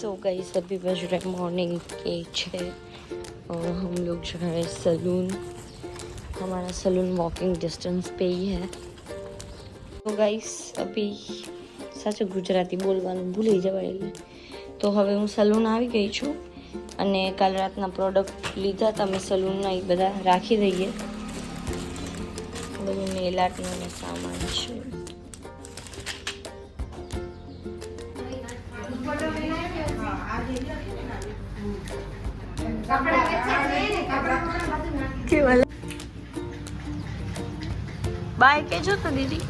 सो गई अभी बज रहे मॉर्निंग के छः और हम लोग जो है सलून हमारा सलून वॉकिंग डिस्टेंस पे ही है તો ગાઈસ અભી સાચું ગુજરાતી બોલવાનું ભૂલી જવાય એટલે તો હવે હું સલૂન આવી ગઈ છું અને કાલ રાતના પ્રોડક્ટ લીધા હતા મેં સલૂનના એ બધા રાખી દઈએ બધું નેલ આર્ટનો ને સામાન છે બાય છો તો દીદી.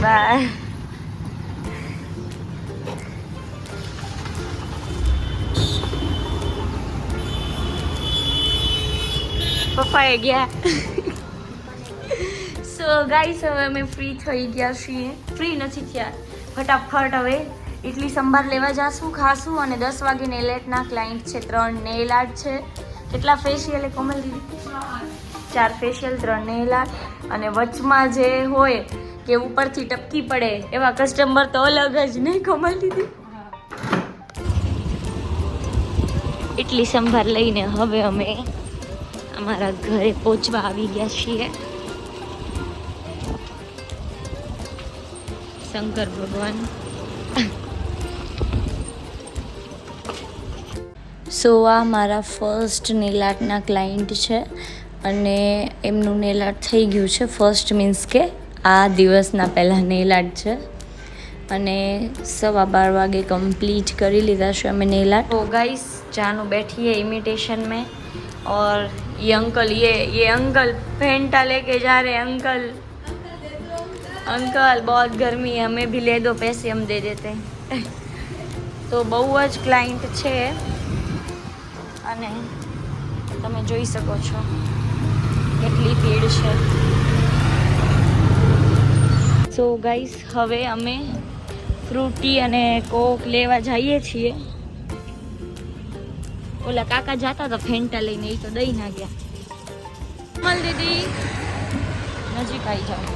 બાય. પપ્પાએ ગયા. સો ગાઈસ હવે અમે ફ્રી થઈ ગયા છીએ. ફ્રી નથી થયા. ફટાફટ હવે ઇડલી સંભાર લેવા જાશું, ખાશું અને દસ વાગે નેલેટના ક્લાયન્ટ છે ત્રણ નેલ આર્ટ છે. કેટલા ફેશિયલ એ કોમલ દીદી? ચાર ફેશિયલ ત્રણ નેલ આર્ટ અને વચમાં જે હોય કે ઉપરથી ટપકી પડે, એવા કસ્ટમર તો અલગ જ નહીં કોમલ દીદી? ઇડલી સંભાર લઈને હવે અમે અમારા ઘરે પહોંચવા આવી ગયા છીએ. શંકર ભગવાન. સો આ મારા ફર્સ્ટ નેલાટના ક્લાયન્ટ છે અને એમનું નેલાટ થઈ ગયું છે ફર્સ્ટ મીન્સ કે આ દિવસના પહેલાં નેલાટ છે અને સવા બાર વાગે कंप्लीट કરી લીધા છે અમે નેલાટ तो गाइस जानू बैठी है इमिटेशन में और ये अंकल ये ये अंकल फेंटा लेके जा रहे हैं अंकल अंकल बहुत गर्मी है हमें भी ले दो पैसे हम दे देते हैं તો બહુ જ ક્લાયન્ટ છે અને તમે જોઈ શકો છો કેટલી ભીડ છે. સો ગાઈસ હવે અમે ફ્રૂટી અને કોક લેવા જઈએ છીએ. ઓલા કાકા જતા હતા ફેન્ટા લઈને એ તો દઈ ના ગયા. મલ દીદી, નજીક આવી જાઓ.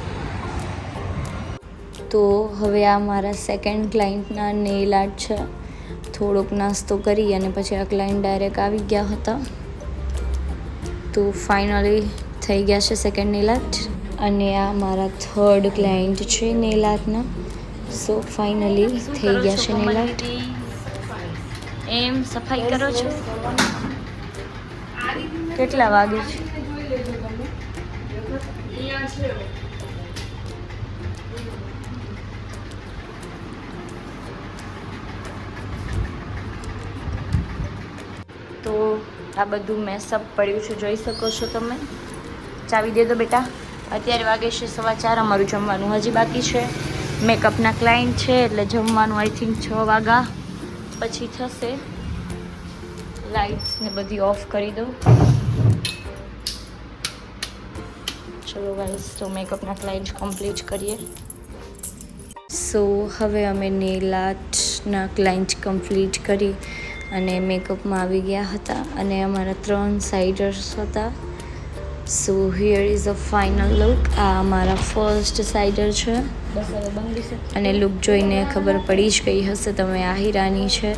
તો હવે આ મારા સેકન્ડ ક્લાયન્ટના નેલ આર્ટ છે. થોડોક નાસ્તો કરી અને પછી આ ક્લાયન્ટ ડાયરેક્ટ આવી ગયા હતા. તો ફાઇનલી થઈ ગયા છે સેકન્ડ નેલાટ અને આ મારા થર્ડ ક્લાયન્ટ છે નેલાટના સો ફાઇનલી થઈ ગયા છે નેલાટ એમ સફાઈ કરો છો? કેટલા વાગે છે? આ બધું મેસઅપ પડ્યું છે. જોઈ શકો છો તમે? ચાવી દે દો બેટા. અત્યારે વાગે છે સવા ચાર. અમારું જમવાનું હજી બાકી છે. મેકઅપના ક્લાયન્ટ છે, એટલે જમવાનું આઈ થિંક છ વાગા પછી થશે. લાઇટ્સને બધી ઓફ કરી દઉં. ચલો ગાઈસ તો મેકઅપના ક્લાયન્ટ કમ્પ્લીટ કરીએ. સો હવે અમે નેલ આર્ટના ક્લાયન્ટ કમ્પ્લીટ કરી અને મેકઅપમાં આવી ગયા હતા અને અમારા ત્રણ સાઇડર્સ હતા. So here is a final look આ અમારા ફર્સ્ટ સાઇડર છે. અને લુક જોઈને ખબર પડી જ ગઈ હશે તમે આહિરાની છે.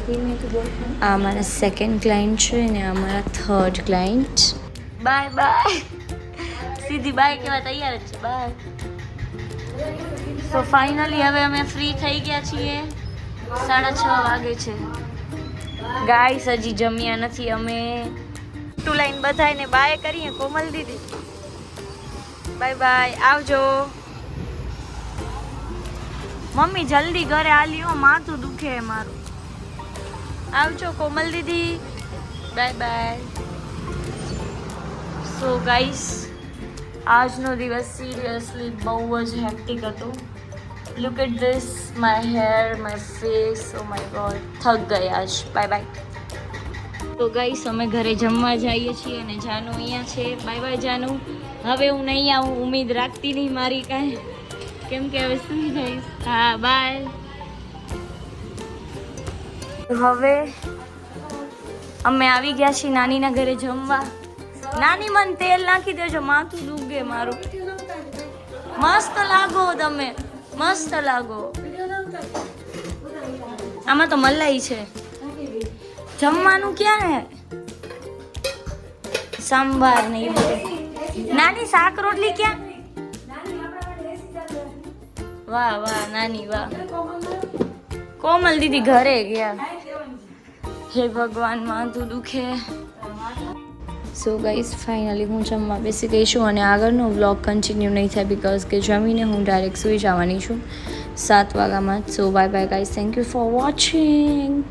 આ અમારા સેકન્ડ ક્લાયન્ટ છે અને આ અમારા થર્ડ ક્લાયન્ટ બાય બાય સીધી બાય કહેવા તૈયાર છે. બાય સો ફાઇનલી હવે અમે ફ્રી થઈ ગયા છીએ. સાડા છ વાગે છે. ગાઈસ હજી જમ્યા નથી. અમે ટુ લાઈન બધાને બાય કરીએ, કોમલ દીદી. બાય બાય આવજો. મમ્મી, જલ્દી ઘરે આલ્યો માથું દુખે મારું. આવજો, કોમલ દીદી. બાય બાય સો ગાઈસ આજનો દિવસ સિરિયસલી બહુ જ હેક્ટિક હતો. Look at this my hair my face oh my God થક ગયા આજ બાય બાય તો ગાઈસ અમે ઘરે જમવા જઈએ છીએ અને જાનુ અહીંયા છે. બાય બાય જાનુ. હવે હું નહીં આવું ઉમેદ રાખતી નહીં મારી કાંઈ. કેમ કે હવે સુઈ જઈશ. હા બાય હવે અમે આવી ગયા છીએ નાનીના ઘરે જમવા. નાની મને તેલ નાખી દેજો. માથું દુગે મારું. મસ્ત લાગો તમે. મસ્ત લાગો. આમાં તો મલાઈ છે. જમવાનું ક્યાં હે? સંભાર ને એ નાની શાક રોટલી ક્યાં? વાહ વાહ, નાની, વાહ. કોમલ દીદી ઘરે ગયા. હે ભગવાન માથું દુખે. સો ગાઈઝ ફાઇનલી હું જમવા બેસી ગઈ છું અને આગળનો વ્લોગ કન્ટિન્યુ નહીં થાય બિકોઝ કે જમીને હું ડાયરેક્ટ સૂઈ જવાની છું. સાત વાગ્યામાં so bye bye guys thank you for watching